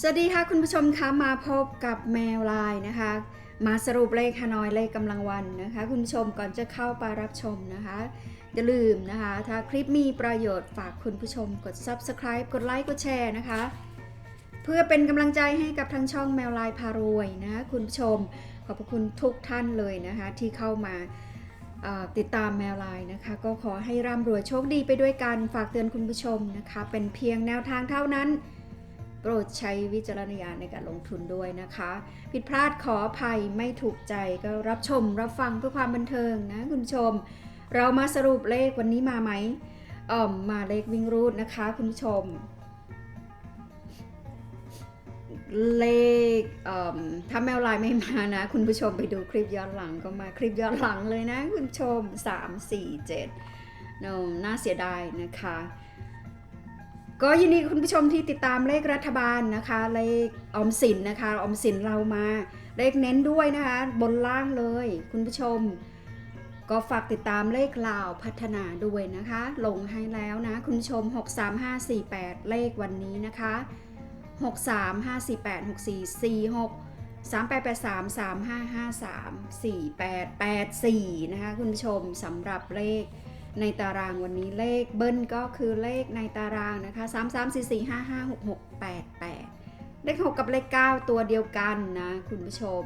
สวัสดีค่ะคุณผู้ชมคะมาพบกับแมวลายนะคะ มาสรุปเลขฮานอยเลขกำลังวันนะคะ คุณผู้ชมก่อนจะเข้าไปรับชมนะคะอย่าลืมนะคะ ถ้าคลิปมีประโยชน์ฝากคุณผู้ชมกด subscribe กดไลค์กดแชร์นะคะ เพื่อเป็นกำลังใจให้กับทางช่องแมวลายพารวยนะคะคุณผู้ชมขอบพระคุณทุกท่านเลยนะคะ ที่เข้ามาติดตามแมวลายนะคะ ก็ขอให้ร่ำรวยโชคดีไปด้วยกันฝากเตือนคุณผู้ชมนะคะ เป็นเพียงแนวทางเท่านั้น โปรดใช้วิจารณญาณในการลงทุนด้วยนะคะ ผิดพลาดขออภัยไม่ถูกใจก็รับชมรับฟังเพื่อความบันเทิงนะคุณผู้ชม เรามาสรุปเลขวันนี้มาไหมอ่อมมาเลขวิ่งรูดนะคะคุณผู้ชม เลขเออถ้าแมวลายไม่มานะ คุณผู้ชมไปดูคลิปย้อนหลังก็มาคลิปย้อนหลังเลยนะ คุณชม 3 4 7นน่าเสียดายนะคะ ก็ยินดีคุณผู้ชมที่ติดตามเลขรัฐบาลนะคะ เลขออมสินนะคะออมสินเรามา เลขเน้นด้วยนะคะ บนล่างเลย คุณผู้ชม ก็ฝากติดตามเลขลาวพัฒนาด้วยนะคะ ลงให้แล้วนะ คุณผู้ชม 63548 เลขวันนี้นะคะ 63548 6446 3883 3553 4884 นะคะ คุณผู้ชมสำหรับเลข ในตารางวันนี้เลขเบิ้ลก็คือเลขในตารางนะคะ3 3 4 4 5 5 6 6 8 8 เลข 6 กับเลข 9 ตัวเดียวกันนะคุณผู้ชม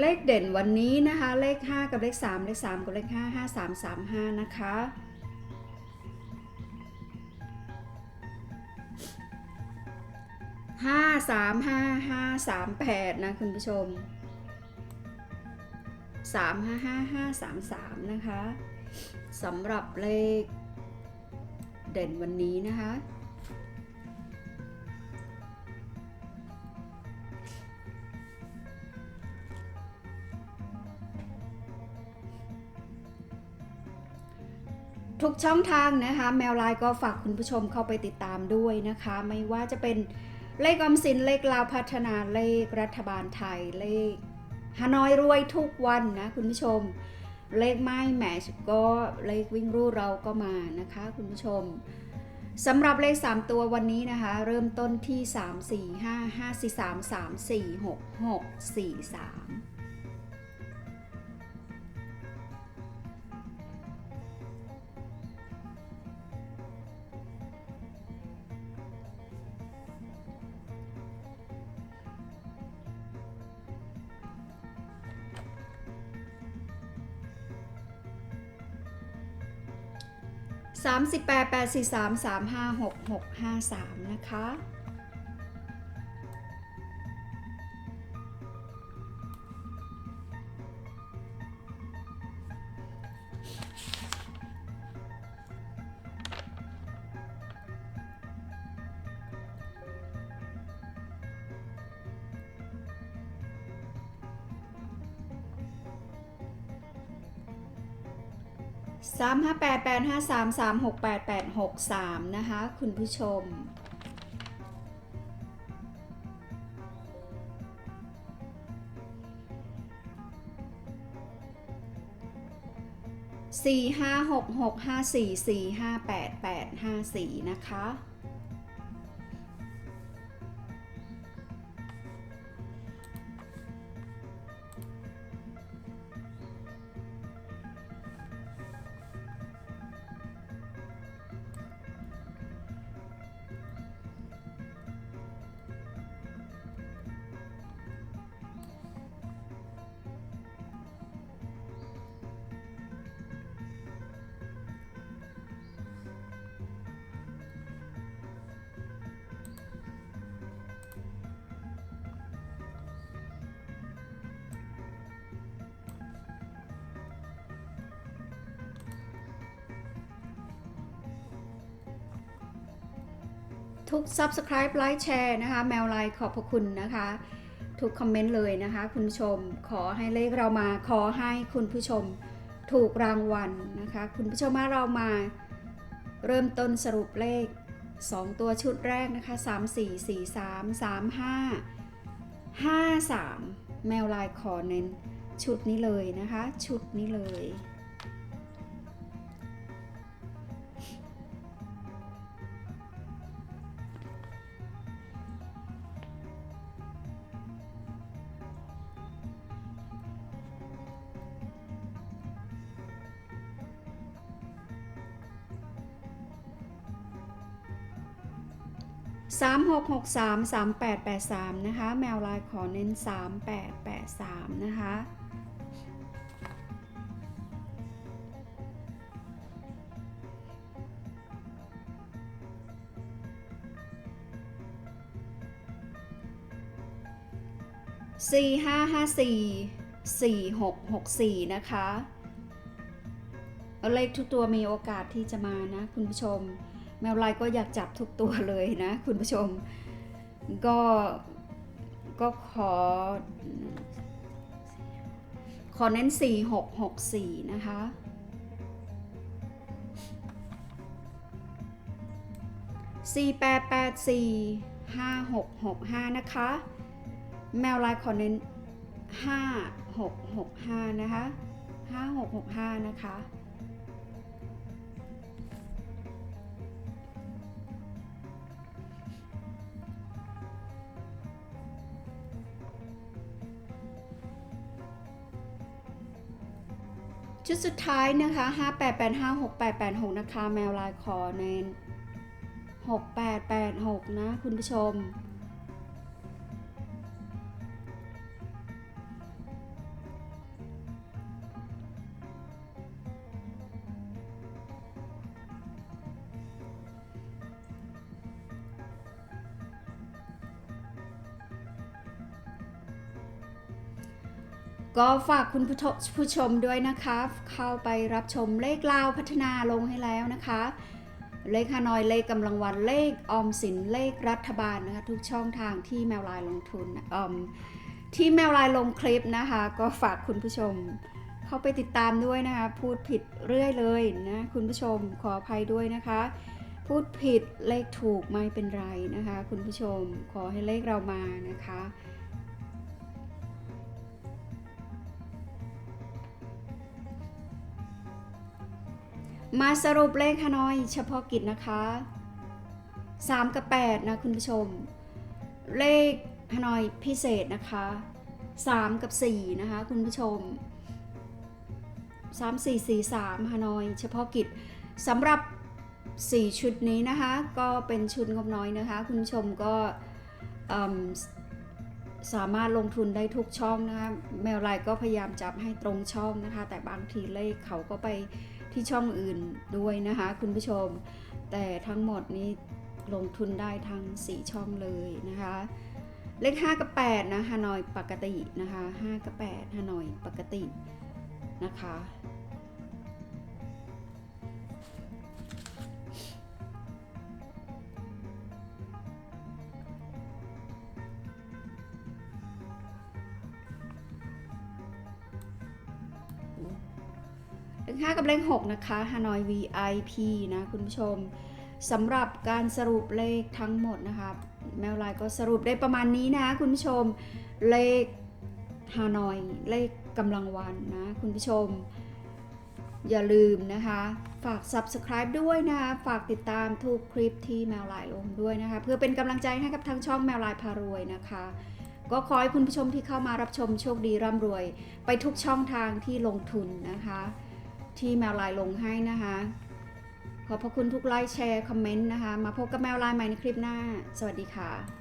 เลขเด่นวันนี้นะคะ เลข 5 กับเลข 3 เลข 3 กับเลข 5 5 3 3 5 นะคะห้าสามห้าห้าสามแปดนะคุณผู้ชม สามห้าห้าห้าสามสามนะคะสำหรับเลขเด่นวันนี้นะคะ ทุกช่องทางนะคะ แมวไลน์ก็ฝากคุณผู้ชมเข้าไปติดตามด้วยนะคะ ไม่ว่าจะเป็นเลขออมสินเลขลาวพัฒนาเลขรัฐบาลไทยเลข ฮานอยรวยทุกวันนะคุณผู้ชม เลขไม้แมชก็เลขวิ่งรูดเราก็มานะคะคุณผู้ชมสำหรับเลข 3 ตัววันนี้นะคะ เริ่มต้นที่ 3 4 5 5 4 3 3 4 6 6 4 3 38 843 356 653 นะคะ 358853368863 นะคะ คุณผู้ชมสี่ห้าหกหกห้าสี่สี่ห้าแปดแปดห้าสี่นะคะ ทุก Subscribe ไลค์แชร์นะคะ แมวไลน์ขอบพระคุณนะคะ ทุกคอมเมนต์เลยนะคะ คุณผู้ชมขอให้เลขเรามาขอให้คุณผู้ชมถูกรางวัลนะคะ คุณผู้ชมมาเรามาเริ่มต้นสรุปเลข 2 ตัวชุดแรกนะคะ 3 4 4 3 3 5 5 3 แมวลายขอเน้นชุดนี้เลยนะคะ ชุดนี้เลย 3663 3883 นะคะ แมวลายขอเน้น 3883 นะคะ สี่ห้าห้าสี่สี่หกหกสี่นะคะเลขทุกตัวมีโอกาสที่จะมานะ คุณผู้ชม แมวลายก็อยากจับทุกตัวเลยนะคุณผู้ชม ก็ก็ขอ ขอเน้น 4 6 6 4 นะคะ 4 8 8 4 5 6 6 5 นะคะ แมวลายขอเน้น 5 6 6 5 นะคะ 5 6 6 5 นะคะ ชุดสุดท้ายนะคะ 58856886 นะคะ แมวลายคอเน้น6886 นะ คุณผู้ชม ก็ฝากคุณผู้ชมด้วยนะคะ เข้าไปรับชมเลขลาวพัฒนาลงให้แล้วนะคะ เลขฮานอยเลขกำลังวันเลขออมสินเลขรัฐบาลนะคะทุกช่องทางที่แมวลายลงทุนนะอืมที่แมวลายลงคลิปนะคะ ก็ฝากคุณผู้ชมเข้าไปติดตามด้วยนะคะ พูดผิดเรื่อยเลยนะคุณผู้ชมขออภัยด้วยนะคะ พูดผิดเลขถูกไม่เป็นไรนะคะ คุณผู้ชมขอให้เลขเรามานะคะ มาสรุปเลขฮานอยเฉพาะกิจนะคะ 3 กับ 8 นะคุณผู้ชม เลขฮานอยพิเศษนะคะ 3 กับ 4 นะคะคุณผู้ชม 3 4 4 3ฮานอยเฉพาะกิจสำหรับ 4 ชุดนี้นะคะ ก็เป็นชุดงบน้อยนะคะ คุณผู้ชมก็สามารถลงทุนได้ทุกช่องนะคะแมวไลน์ก็พยายามจับให้ตรงช่องนะคะ แต่บางทีเลขเขาก็ไป ที่ช่องอื่นด้วยนะคะ คุณผู้ชม แต่ทั้งหมดนี้ลงทุนได้ทั้ง 4 ช่องเลยนะคะ เลข 5 กับ 8 นะฮานอยปกตินะคะ 5 กับ 8ฮานอยปกตินะคะ 5 กับเลข6นะคะฮานอย VIP นะคุณผู้ชมสำหรับการสรุปเลขทั้งหมดนะคะแมวไลน์ก็สรุปได้ประมาณนี้นะคุณผู้ชมเลขฮานอย เลขกำลังวันนะคุณผู้ชม อย่าลืมนะคะ ฝาก subscribe ด้วยนะคะฝากติดตามทุกคลิปที่แมวไลน์ลงด้วยนะคะ เพื่อเป็นกำลังใจให้กับทางช่องแมวไลน์พารวยนะคะ ก็ขอให้คุณผู้ชมที่เข้ามารับชมโชคดีร่ำรวย ไปทุกช่องทางที่ลงทุนนะคะ ที่แมวไลน์ลงให้นะคะ ขอบพระคุณทุกไลค์แชร์คอมเมนต์นะคะ มาพบกับแมวไลน์ใหม่ในคลิปหน้า สวัสดีค่ะ